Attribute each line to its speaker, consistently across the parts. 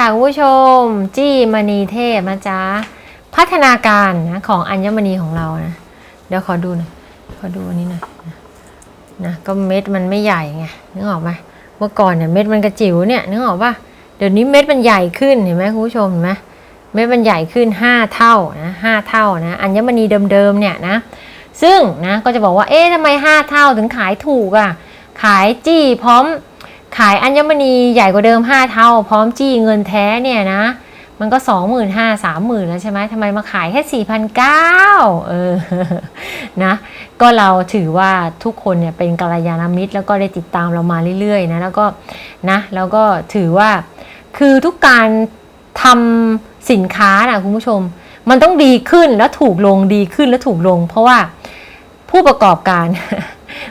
Speaker 1: ค่ะคุณผู้ชม จี้มณีเทพนะจ๊ะพัฒนาการนะของอัญมณีของเรานะ เดี๋ยวขอดูหน่อยขอดูอันนี้หน่อยนะนะก็เม็ดมันไม่ใหญ่ไงนึกออกไหมเมื่อก่อนเนี่ยเม็ดมันกระจิ๋วเนี่ยนึกออกปะเดี๋ยวนี้เม็ดมันใหญ่ขึ้นเห็นไหมคุณผู้ชมเห็นไหมเม็ดมันใหญ่ขึ้น 5 เท่านะห้าเท่านะอัญมณีเดิมๆเนี่ยนะ ซึ่งนะก็จะบอกว่าเอ๊ะทำไม 5 เท่าถึงขายถูกอะ่ะขายจี้พร้อม ขายอัญมณีใหญ่กว่าเดิม 5 เท่า พร้อมจี้เงินแท้เนี่ยนะ มันก็ 25,000 30,000 แล้วใช่ไหมทำไมมาขายแค่4,900เออนะก็เราถือว่าทุกคนเนี่ยเป็นกัลยาณมิตร แล้วก็ได้ติดตามเรามาเรื่อยๆนะแล้วก็นะแล้วก็ถือว่าคือทุกการทำสินค้านะคุณผู้ชม มันต้องดีขึ้นแล้วถูกลงดีขึ้นแล้วถูกลง เพราะว่าผู้ประกอบการ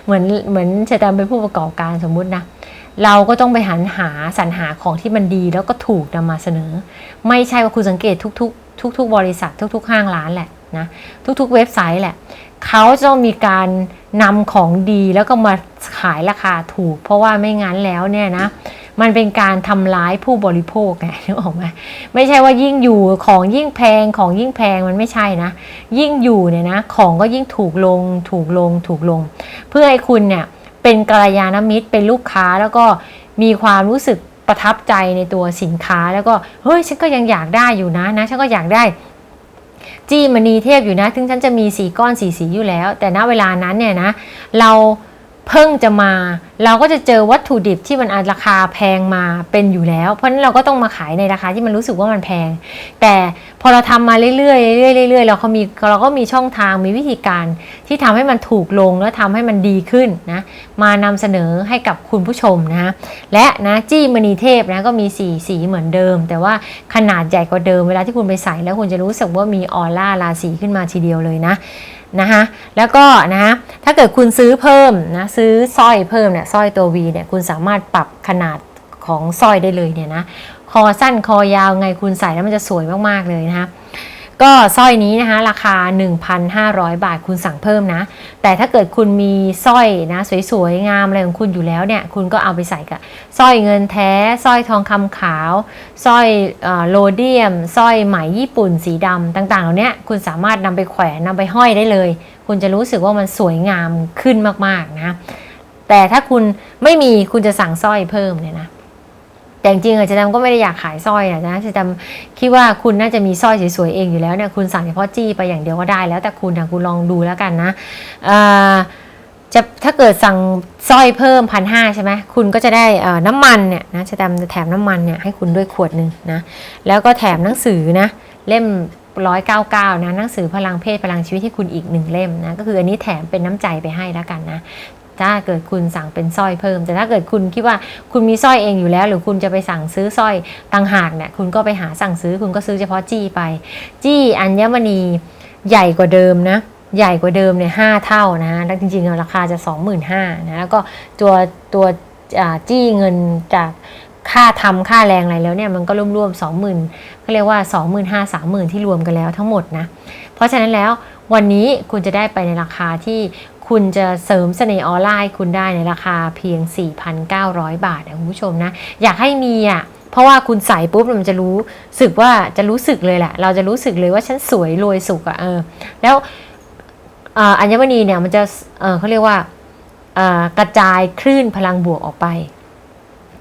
Speaker 1: เหมือนเหมือนเชตามเป็นผู้ประกอบการสมมุตินะ เราก็ต้องไปหันหาสรรหาของที่มันดีแล้วก็ถูกนำมาเสนอ ไม่ใช่ว่าคุณสังเกตทุกๆ ทุก ๆ บริษัททุก ๆ ห้างร้านแหละนะทุก ๆ เว็บไซต์แหละเขาจะต้องมีการนำของดีแล้วก็มาขายราคาถูก เพราะว่าไม่งั้นแล้วเนี่ยนะมันเป็นการทำร้ายผู้บริโภคไงนึกออกไหมไม่ใช่ว่ายิ่งอยู่ของยิ่งแพงของยิ่งแพงมันไม่ใช่นะ ยิ่งอยู่เนี่ยนะของก็ยิ่งถูกลงถูกลงถูกลง เพื่อให้คุณเนี่ย เป็นกัลยาณมิตรเป็นลูกค้าแล้วก็มีความรู้สึกประทับใจในตัวสินค้าแล้วก็เฮ้ยฉันก็ยังอยากได้อยู่นะนะฉันก็อยากได้จี้มณีเทพอยู่นะ ถึงฉันจะมีสีก้อนสีสีอยู่แล้ว แต่ณเวลานั้นเนี่ยนะ เรา เพิ่งจะมา เราก็จะเจอวัตถุดิบที่มันอาจราคาแพงมาเป็นอยู่แล้ว เพราะนั้นเราก็ต้องมาขายในราคาที่มันรู้สึกว่ามันแพง แต่พอเราทำมาเรื่อยๆเรื่อยๆเรื่อยๆเราก็มีเราก็มีช่องทางมีวิธีการที่ทำให้มันถูกลงแล้วทำให้มันดีขึ้นนะมานำเสนอให้กับคุณผู้ชมนะและนะจี้มณีเทพนะก็มีสีสีเหมือนเดิม แต่ว่าขนาดใหญ่กว่าเดิมเวลาที่คุณไปใส่แล้วคุณจะรู้สึกว่ามีออร่าราศีขึ้นมาทีเดียวเลยนะนะคะแล้วก็นะถ้าเกิดคุณซื้อเพิ่มนะซื้อสร้อยเพิ่มเนี่ยสร้อยตัว V เนี่ยคุณสามารถปรับขนาดของสร้อยได้เลยเนี่ยนะคอสั้นคอยาวไงคุณใส่แล้วมันจะสวยมากๆเลยนะคะ ก็สร้อยนี้นะคะราคา 1,500 บาทคุณสั่งเพิ่มนะ แต่ถ้าเกิดคุณมีสร้อยนะสวยๆงามอะไรของคุณอยู่แล้วเนี่ยคุณก็เอาไปใส่กับสร้อยเงินแท้สร้อยทองคำขาวสร้อยโลเดียมสร้อยไหมญี่ปุ่นสีดำต่างๆเหล่านี้คุณสามารถนำไปแขวนนำไปห้อยได้เลย คุณจะรู้สึกว่ามันสวยงามขึ้นมากๆนะแต่ถ้าคุณไม่มีคุณจะสั่งสร้อยเพิ่มเนี่ยนะ แต่จริงๆอาจารย์ก็ไม่ได้อยากขายสร้อยนะอาจารย์คิดว่าคุณน่าจะมีสร้อยสวยๆเองอยู่แล้วเนี่ยคุณสั่งเฉพาะจี้ไปอย่างเดียวก็ได้ แล้วแต่คุณนะคุณลองดูแล้วกันนะจะถ้าเกิดสั่งสร้อยเพิ่มพันห้าใช่ไหมคุณก็จะได้น้ำมันเนี่ยนะจะแถมแถมน้ำมันเนี่ยให้คุณด้วยขวดหนึ่งนะแล้วก็แถมหนังสือนะเล่มร้อยเก้าเก้านะหนังสือพลังเพศพลังชีวิตที่คุณอีกหนึ่งเล่มนะก็คืออันนี้แถมเป็นน้ำใจไปให้แล้วกันนะ ถ้าเกิดคุณสั่งเป็นสร้อยเพิ่ม แต่ถ้าเกิดคุณคิดว่าคุณมีสร้อยเองอยู่แล้ว หรือคุณจะไปสั่งซื้อสร้อยต่างหากเนี่ยคุณก็ไปหาสั่งซื้อคุณก็ซื้อเฉพาะจี้ไป จี้อัญมณีใหญ่กว่าเดิมนะใหญ่กว่าเดิมเนี่ยห้าเท่านะแล้วจริงๆ ราคาจะ 25,000นะแล้วก็ตัวตัวจี้เงินจากค่าทำค่าแรงอะไรแล้วเนี่ยมันก็รวมๆสองหมื่นเขาเรียกว่าสองหมื่นห้าสามหมื่นที่รวมกันแล้วทั้งหมดนะ เพราะฉะนั้นแล้ววันนี้คุณจะได้ไปในราคาที่ คุณจะเสริมเสน่ห์ออนไลน์คุณได้ในราคาเพียง 4,900 บาทนะคุณผู้ชมนะ อยากให้มีอะเพราะว่าคุณใส่ปุ๊บมันจะรู้สึกว่าจะรู้สึกเลยแหละ เราจะรู้สึกเลยว่าฉันสวยรวยสุขอะเออแล้วอัญมณีเนี่ยมันจะเเขาเรียกว่ากระจายคลื่นพลังบวกออกไป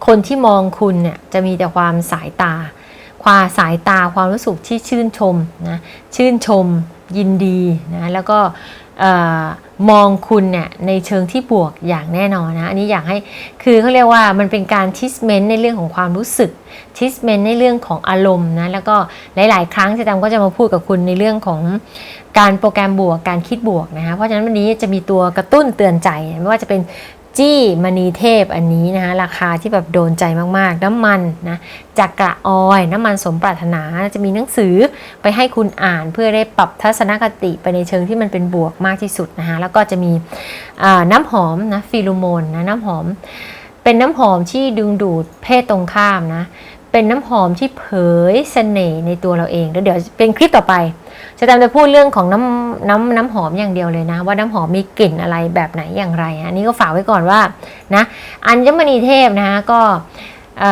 Speaker 1: คนที่มองคุณเนี่ยจะมีแต่ความสายตา ความสายตาความรู้สึกที่ชื่นชมนะชื่นชม ยินดีนะแล้วก็มองคุณเนี่ยในเชิงที่บวกอย่างแน่นอนนะ อันนี้อยากให้คือเขาเรียกว่ามันเป็นการทิสเมนต์ในเรื่องของความรู้สึกทิสเมนต์ในเรื่องของอารมณ์นะแล้วก็หลาย ๆ ครั้งจะจำก็จะมาพูดกับคุณในเรื่องของการโปรแกรมบวกการคิดบวกนะคะเพราะฉะนั้นวันนี้จะมีตัวกระตุ้นเตือนใจ ไม่ว่าจะเป็น จี้มณีเทพอันนี้นะคะราคาที่แบบโดนใจมากๆ น้ำมันนะจากกระออยน้ำมันสมปรารถนาจะมีหนังสือไปให้คุณอ่านเพื่อได้ปรับทัศนคติไปในเชิงที่มันเป็นบวกมากที่สุดนะคะแล้วก็จะมีน้ำหอมนะฟิโลโมนนะน้ำหอม เป็นน้ำหอมที่ดึงดูดเพศตรงข้ามนะ เป็นน้ำหอมที่เผยเสน่ห์ในตัวเราเองแล้วเดี๋ยวเป็นคลิปต่อไปจะตามจะพูดเรื่องของน้ำน้ำน้ำหอมอย่างเดียวเลยนะ ว่าน้ำหอมมีกลิ่นอะไรแบบไหนอย่างไรอันนี้ก็ฝากไว้ก่อนว่านะอัญมณีเทพนะคะก็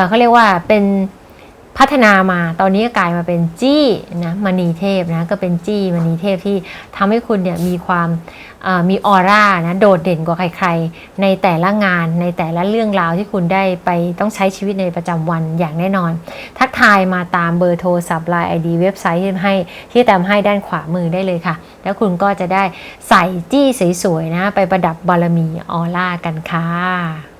Speaker 1: เขาเรียกว่าเป็น พัฒนามาตอนนี้ก็กลายมาเป็นจี้นะมณีเทพนะก็เป็นจี้มณีเทพที่ทำให้คุณเนี่ยมีความมีออร่านะโดดเด่นกว่าใครๆ ในแต่ละงานในแต่ละเรื่องราวที่คุณได้ไปต้องใช้ชีวิตในประจำวันอย่างแน่นอน ทักทายมาตามเบอร์โทรศัพท์ไลน์ไอดีเว็บไซต์ที่ให้ที่ตามให้ด้านขวามือได้เลยค่ะ แล้วคุณก็จะได้ใส่จี้สวยๆนะไปประดับบารมีออร่ากันค่ะ